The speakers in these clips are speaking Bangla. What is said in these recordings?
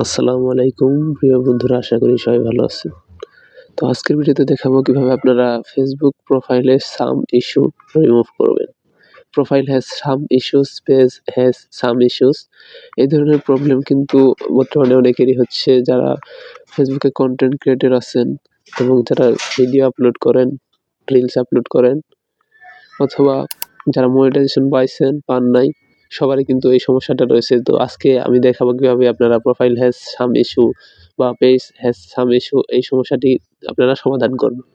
আসসালামু আলাইকুম, প্রিয় বন্ধুরা, আশা করি সবাই ভালো আছেন। তো আজকের ভিডিওতে দেখাবো কীভাবে আপনারা ফেসবুক প্রোফাইলে সাম ইস্যু রিমুভ করবেন। Profile has some issues page has some issues এই ধরনের প্রবলেম কিন্তু বর্তমানে অনেকেরই হচ্ছে যারা ফেসবুকে কন্টেন্ট ক্রিয়েটর আছেন এবং যারা ভিডিও আপলোড করেন রিলস আপলোড করেন, অথবা যারা মনিটাইজেশন পাইছেন, পান নাই। সবারই কিন্তু এই সমস্যাটা রয়েছে। তো আজকে আমি দেখাবো কীভাবে আপনারা প্রোফাইল হ্যাজ সাম ইস্যু বা পেজ হ্যাজ সাম ইস্যু এই সমস্যাটি আপনারা সমাধান করবেন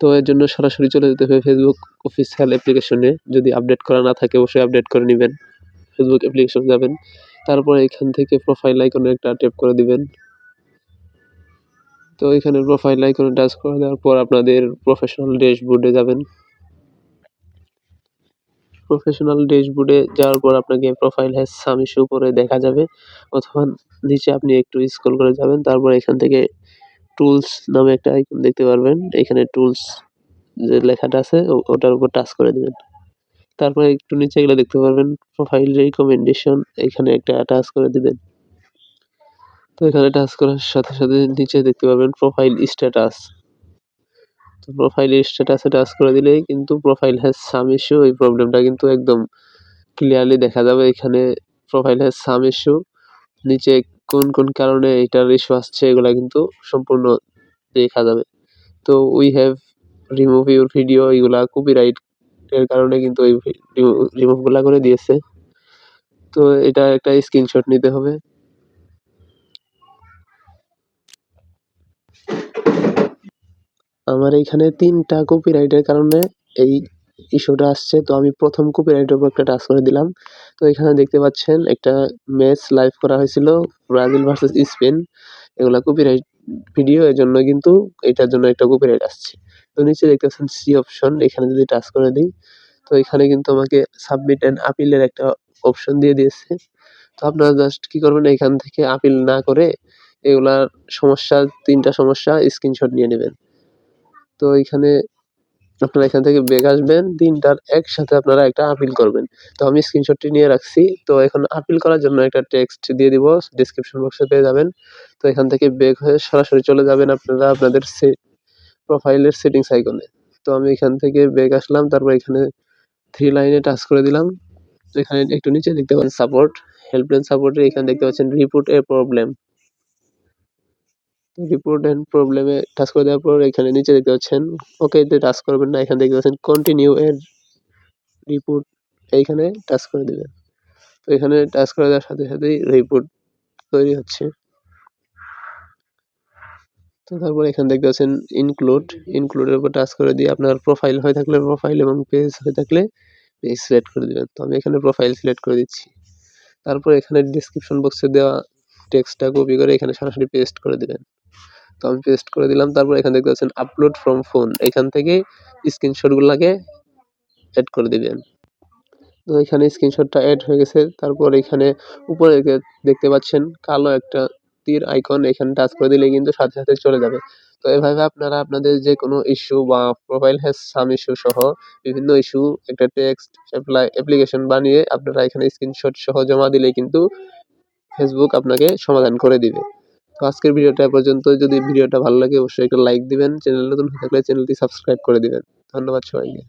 তো এর জন্য সরাসরি চলে যেতে হবে ফেসবুক অফিসিয়াল অ্যাপ্লিকেশনে যদি আপডেট করা না থাকে অবশ্যই আপডেট করে নেবেন। ফেসবুক অ্যাপ্লিকেশন যাবেন। তারপরে এখান থেকে প্রোফাইল আইকনে একটা ট্যাপ করে দিবেন। তো এখানে প্রোফাইল আইকনে টাচ করে দেওয়ার পর আপনাদের প্রফেশনাল ড্যাশবোর্ডে যাবেন। প্রফেশনাল ড্যাশবোর্ডে যাওয়ার পর আপনাকে প্রোফাইল হ্যাজ সাম ইস্যু করে দেখা যাবে। অথবা নিচে আপনি একটু স্ক্রল করে যাবেন, তারপর এখান থেকে টুলস নামে একটা আইকন দেখতে পারবেন। এখানে টুলস যে লেখাটা আছে ওটার উপর টাচ করে দেবেন। তারপরে একটু নিচে গেলে দেখতে পারবেন প্রোফাইল রিকমেন্ডেশন এখানে একটা টাচ করে দিবেন। তো এখানে টাচ করার সাথে সাথে নিচে দেখতে পারবেন প্রোফাইল স্ট্যাটাস তো প্রোফাইল স্ট্যাটাসে টাচ করে দিলেই কিন্তু প্রোফাইল হ্যাজ সাম ইস্যু এই প্রবলেমটা কিন্তু একদম ক্লিয়ারলি দেখা যাবে এখানে প্রোফাইল হ্যাজ সাম ইস্যু নিচে কোন কোন কারণে এটার ইস্যু আসছে এগুলা কিন্তু সম্পূর্ণ দেখা যাবে। তো we have remove your video এগুলা কপিরাইট এর কারণে কিন্তু এই রিমুভগুলা করে দিয়েছে। তো এটা একটা স্ক্রিনশট নিতে হবে। আমার এইখানে তিনটা কপিরাইটের কারণে এই ইস্যুটা আসছে। তো আমি প্রথম কপিরাইটের উপর একটা টাচ করে দিলাম। তো এখানে দেখতে পাচ্ছেন একটা ম্যাচ লাইভ করা হয়েছিল ব্রাজিল ভার্সেস স্পেন এগুলা কপিরাইট ভিডিও এর জন্য কিন্তু এটার জন্য একটা কপিরাইট আসছে। তো নিচে দেখতে পাচ্ছেন সি অপশন এখানে যদি টাচ করে দিই, তো এখানে কিন্তু আমাকে সাবমিট অ্যান্ড আপিলের একটা অপশন দিয়ে দিয়েছে। তো আপনারা জাস্ট কী করবেন, এখান থেকে আপিল না করে এগুলার সমস্যা, তিনটা সমস্যা স্ক্রিনশট নিয়ে নেবেন। তো এখানে আপনারা এখান থেকে বেগ আসবেন, তিনটার একসাথে আপনারা একটা আপিল করবেন। তো আমি স্ক্রিনশটটি নিয়ে রাখছি। তো এখন আপিল করার জন্য একটা টেক্সট দিয়ে দিব ডিসক্রিপশন বক্সে পেয়ে যাবেন। তো এখান থেকে বেগ হয়ে সরাসরি চলে যাবেন আপনারা আপনাদের সে প্রোফাইলের সেটিংস আইকনে তো আমি এখান থেকে বেগ আসলাম, তারপর এখানে থ্রি লাইনে টাচ করে দিলাম। এখানে একটু নিচে দেখতে পাচ্ছেন সাপোর্ট হেল্পলাইন সাপোর্টে এখানে দেখতে পাচ্ছেন report a problem report and প্রবলেমে টাচ করে দেওয়ার পর এখানে নিচে দেখতে পাচ্ছেন ওকে এতে টাচ করবেন না, এখানে দেখতে পাচ্ছেন কন্টিনিউ এর রিপোর্ট এইখানে টাচ করে দেবেন। তো এখানে টাচ করে দেওয়ার সাথে সাথেই রিপোর্ট তৈরি হচ্ছে। তো তারপর এখানে দেখতে পাচ্ছেন ইনক্লুড ইনক্লুডের উপর টাচ করে দিয়ে আপনার প্রোফাইল হয়ে থাকলে প্রোফাইল এবং পেজ হয়ে থাকলে পেজ সিলেক্ট করে দেবেন। তো আমি এখানে প্রোফাইল সিলেক্ট করে দিচ্ছি। তারপর এখানে ডিসক্রিপশন বক্সে দেওয়া টেক্সটটা কপি করে এখানে সরাসরি পেস্ট করে দেবেন। তো আমি পেস্ট করে দিলাম। তারপর এখানে দেখতে পাচ্ছেন আপলোড ফ্রম ফোন এখান থেকে স্ক্রিনশটগুলোকে অ্যাড করে দিবেন। তো এখানে স্ক্রিনশটটা অ্যাড হয়ে গেছে। তারপর এখানে উপরে দেখতে পাচ্ছেন কালো একটা তীর আইকন এখানে টাচ করে দিলে কিন্তু সাথে সাথে চলে যাবে। তো এভাবে আপনারা আপনাদের যে কোনো ইস্যু বা প্রোফাইল হ্যাজ সাম ইস্যু সহ বিভিন্ন ইস্যু একটা টেক্সট অ্যাপ্লাই অ্যাপ্লিকেশন বানিয়ে আপনারা এখানে স্ক্রিনশট সহ জমা দিলে কিন্তু ফেসবুক আপনাকে সমাধান করে দিবে। তো আজকের ভিডিওটা পর্যন্ত। যদি ভিডিওটা ভালো লাগে, অবশ্যই একটা লাইক দিবেন। চ্যানেল নতুন হয়ে থাকলে চ্যানেলটি সাবস্ক্রাইব করে দিবেন। ধন্যবাদ সবাইকে।